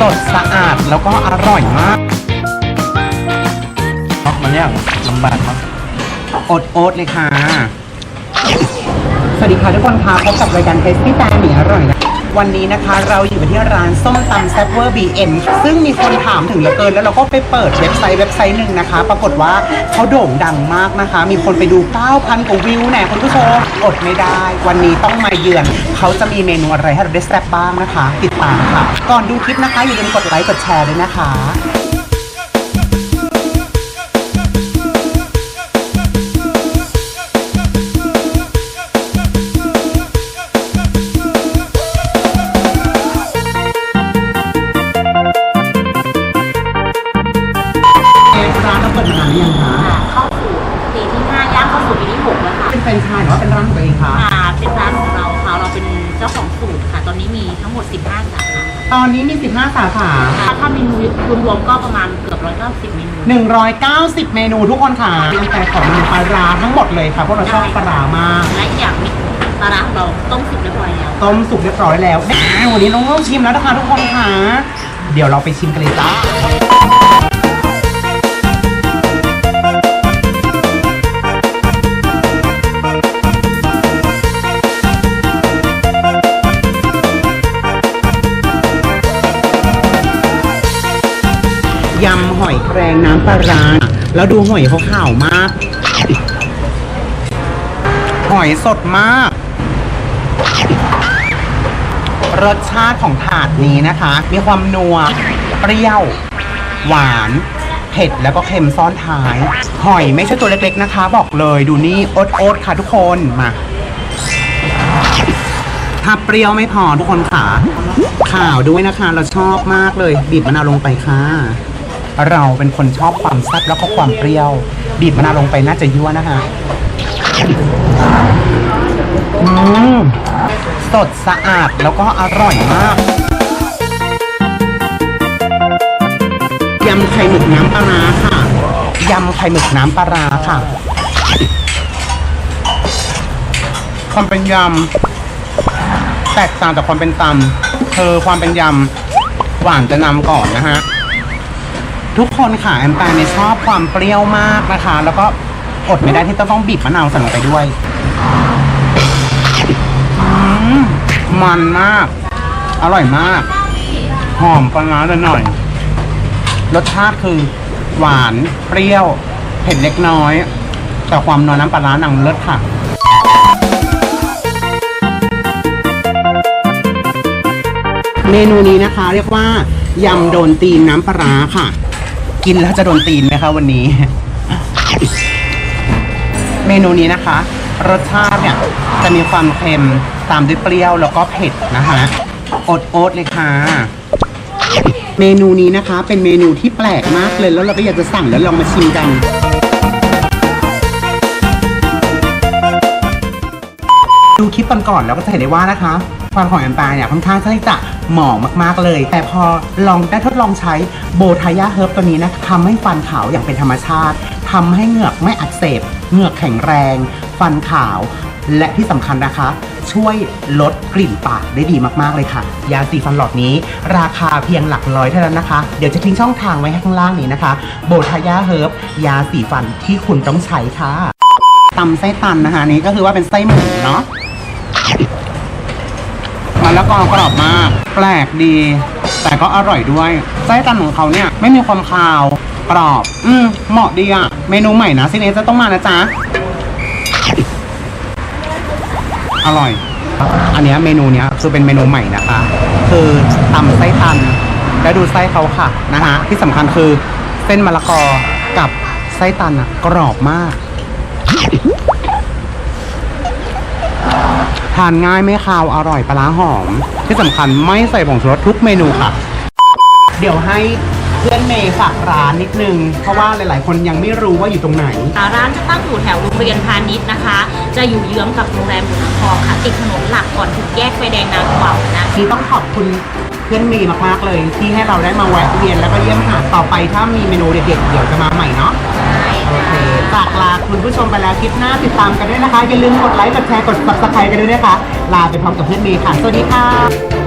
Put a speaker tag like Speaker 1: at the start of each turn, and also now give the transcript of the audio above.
Speaker 1: สดสะอาดแล้วก็อร่อยมากมันยากลำบากมากอดโอ๊ตเลยค่ะ สวัสดีค่ะทุกคนค่ะพบกับรายการเทสตี้ตาหนีอร่อยนะ วันนี้นะคะ เราอยู่ที่ร้านส้มตำแซ่บเวอร์บีเอ็มซึ่งมีคนถามถึงเหลือเกิน แล้วเราก็ไปเปิดเว็บไซต์เว็บไซต์หนึ่งนะคะ ปรากฏว่าเขาโด่งดังมากนะคะ มีคนไปดู 9,000 กว่าวิวแน่คุณผู้ชมอดไม่ได้ วันนี้ต้องมาเยือน เขาจะมีเมนูอะไรให้เราได้แซ่บบ้างนะคะ ติดตามค่ะ ก่อนดูคลิปนะคะอย่าลืมกดไลค์กดแชร์ด้วยนะคะ หรือ
Speaker 2: ว่า
Speaker 1: เป็นร้านของตัวเองคะ
Speaker 2: อ่าเป็นร้านของเราค่ะเราเป็นเจ้าของสูตรค่ะ ตอนนี้มีทั้งหมด 15 สาขา
Speaker 1: ตอนนี้มี 15 สาขา
Speaker 2: ค่ะถ้าเมนูรวมๆก็ประมาณเกือบ 190 เมนู
Speaker 1: 190 เมนูทุกคนค่ะเป็นแต่ของเมนูปลาร้าทั้งหมดเลยค่ะเพราะเราชอบปลาร้ามาก
Speaker 2: และอีกอย่างมีปลาร้าของเราต้มสุกเรียบร้อยแล้ว
Speaker 1: ต้มสุกเรียบร้อยแล้วแหมวันนี้น้องต้องชิมแล้วนะคะทุกคนค่ะ เดี๋ยวเราไปชิมกันเลยจ้า น้ำปลาร้าแล้วดูหอยเขาขาวมาก หอยสดมาก รสชาติของถาดนี้นะคะ มีความนัว เปรี้ยว หวานเผ็ดแล้วก็เค็มซ่อนท้าย หอยไม่ใช่ตัวเล็กๆนะคะ บอกเลยดูนี่โอ๊ตโอ๊ตค่ะทุกคนมาถ้าเปรี้ยวไม่พอทุกคนค่ะข่าวด้วยนะคะ เราชอบมากเลย บีบมะนาวลงไปค่ะ เราเป็นคนชอบความแซ่บแล้วก็ความเปรี้ยว บีบมะนาวลงไปน่าจะยั่วนะคะอืมสดสะอาดแล้วก็อร่อยมากยำไข่หมึกน้ำปลาร้าค่ะยำไข่หมึกน้ำปลาร้าค่ะความเป็นยำแตกต่างจากความเป็นตำคือความเป็นยำหวานจะนำก่อนนะฮะ ทุกคนค่ะแอมแปนเนี่ยชอบความเปรี้ยวมากนะคะ แล้วก็อดไม่ได้ที่จะต้องบีบมะนาวใส่ลงไปด้วยมันมาก อร่อยมาก หอมปลาร้าหน่อย รสชาติคือ หวานเปรี้ยว เผ็ดเล็กน้อย แต่ความนัวน้ำปลาร้าหนังเลิศค่ะเมนูนี้นะคะ เรียกว่ายำโดนตีนน้ำปลาร้าค่ะ กินแล้วจะโดนตีนไหมคะวันนี้ เมนูนี้นะคะ รสชาติเนี่ยจะมีความเค็มตามด้วยเปรี้ยวแล้วก็เผ็ดนะคะอดโอ๊ตเลยค่ะ เมนูนี้นะคะ เป็นเมนูที่แปลกมากเลยแล้วเราก็อยากจะสั่งแล้วลองมาชิมกัน ดูคลิปก่อนๆแล้วก็จะเห็นได้ว่านะคะฟันของแอมปายเนี่ยค่อนข้างที่จะหมองมากๆเลย แต่พอลองได้ทดลองใช้โบทายาเฮิร์บตัวนี้นะทำให้ฟันขาวอย่างเป็นธรรมชาติทำให้เหงือกไม่อักเสบเหงือกแข็งแรง ฟันขาว และที่สำคัญนะคะ ช่วยลดกลิ่นปากได้ดีมากๆเลยค่ะ ยาสีฟันหลอดนี้ ราคาเพียงหลักร้อยเท่านั้นนะคะ เดี๋ยวจะทิ้งช่องทางไว้ให้ข้างล่างนี้นะคะ โบทายาเฮิร์บยาสีฟันที่คุณต้องใช้ค่ะตำไส้ตันนะคะนนี้ก็คือว่าเป็นไส้หมูเนาะ มันแล้วก็กรอบมาก แปลกดี แต่ก็อร่อยด้วย ไส้ตันของเขาเนี่ย ไม่มีความคาว กรอบ อืม เหมาะดีอะเมนูใหม่นะซิเนจะต้องมานะจ๊ะ อร่อย อันเนี้ยเมนูเนี้ยคือเป็นเมนูใหม่นะคะ คือตำไส้ตัน แล้วดูไส้เขาค่ะนะฮะ ที่สำคัญคือเส้นมะละกอกับไส้ตันอะกรอบมาก ทานง่ายไม่คาวอร่อยปลาร้าหอม ที่สำคัญไม่ใส่ผงชูรสทุกเมนูค่ะ เดี๋ยวให้เพื่อนเมย์ฝากร้านนิดนึง เพราะว่าหลาย ๆ คนยังไม่รู้ว่าอยู่ตรงไหน
Speaker 2: อ่าร้านจะตั้งอยู่แถวโรงเรียนพาณิชย์นะคะ จะอยู่เยื้องกับโรงแรมหลวงทองค่ะ ติดถนนหลักก่อนถึงแยกไฟแดงนางกวักนะ
Speaker 1: ที่ต้องขอบคุณเพื่อนเมย์มาก ๆ เลย ที่ให้เราได้มาแวะเวียนแล้วก็เยี่ยมหาต่อไปถ้ามีเมนูเด็ด ๆ เดี๋ยวจะมาใหม่เนาะ โอเคฝากลาคุณผู้ชมไปแล้วคลิปหน้าติดตามกันด้วยนะคะ อย่าลืมกดไลค์ กดแชร์ กด subscribe กันด้วยนะคะ ลาไปพร้อมกับเพื่อนเมย์ค่ะ สวัสดีค่ะ